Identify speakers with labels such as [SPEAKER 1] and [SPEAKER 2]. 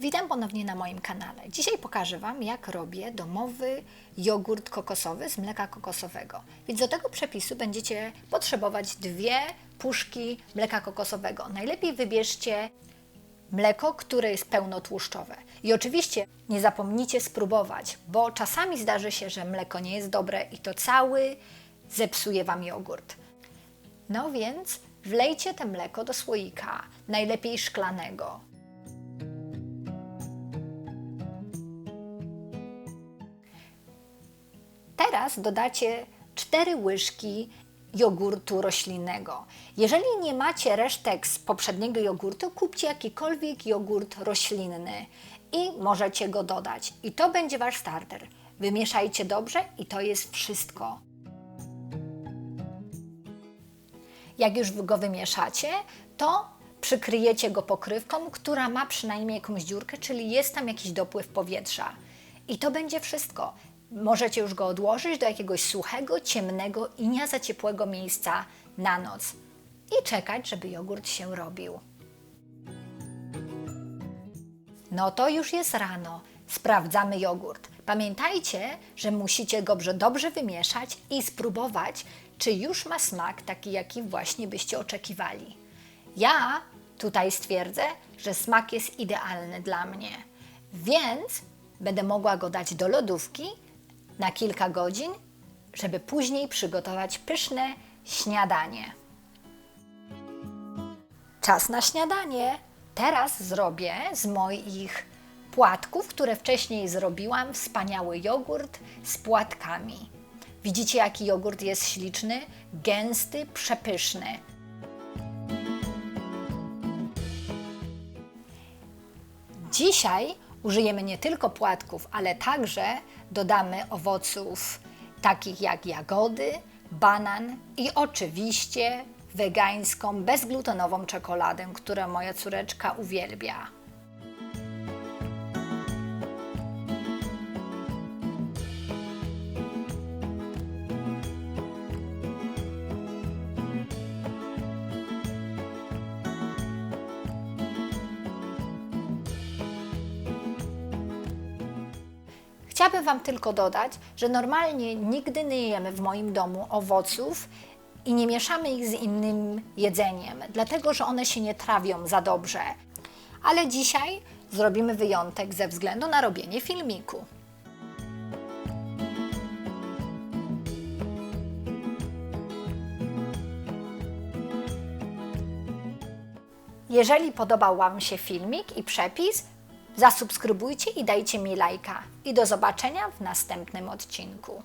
[SPEAKER 1] Witam ponownie na moim kanale. Dzisiaj pokażę Wam, jak robię domowy jogurt kokosowy z mleka kokosowego. Więc do tego przepisu będziecie potrzebować dwie puszki mleka kokosowego. Najlepiej wybierzcie mleko, które jest pełnotłuszczowe. I oczywiście nie zapomnijcie spróbować, bo czasami zdarzy się, że mleko nie jest dobre i to cały zepsuje Wam jogurt. No więc wlejcie te mleko do słoika, najlepiej szklanego. Teraz dodacie 4 łyżki jogurtu roślinnego. Jeżeli nie macie resztek z poprzedniego jogurtu, kupcie jakikolwiek jogurt roślinny i możecie go dodać. I to będzie wasz starter. Wymieszajcie dobrze i to jest wszystko. Jak już go wymieszacie, to przykryjecie go pokrywką, która ma przynajmniej jakąś dziurkę, czyli jest tam jakiś dopływ powietrza. I to będzie wszystko. Możecie już go odłożyć do jakiegoś suchego, ciemnego i nie za ciepłego miejsca na noc i czekać, żeby jogurt się robił. No to już jest rano. Sprawdzamy jogurt. Pamiętajcie, że musicie go dobrze wymieszać i spróbować, czy już ma smak taki, jaki właśnie byście oczekiwali. Ja tutaj stwierdzę, że smak jest idealny dla mnie, więc będę mogła go dać do lodówki na kilka godzin, żeby później przygotować pyszne śniadanie. Czas na śniadanie. Teraz zrobię z moich płatków, które wcześniej zrobiłam, wspaniały jogurt z płatkami. Widzicie, jaki jogurt jest śliczny, gęsty, przepyszny. Dzisiaj użyjemy nie tylko płatków, ale także dodamy owoców takich jak jagody, banan i oczywiście wegańską, bezglutenową czekoladę, którą moja córeczka uwielbia. Chciałabym Wam tylko dodać, że normalnie nigdy nie jemy w moim domu owoców i nie mieszamy ich z innym jedzeniem, dlatego że one się nie trawią za dobrze. Ale dzisiaj zrobimy wyjątek ze względu na robienie filmiku. Jeżeli podobał Wam się filmik i przepis, zasubskrybujcie i dajcie mi lajka. I do zobaczenia w następnym odcinku.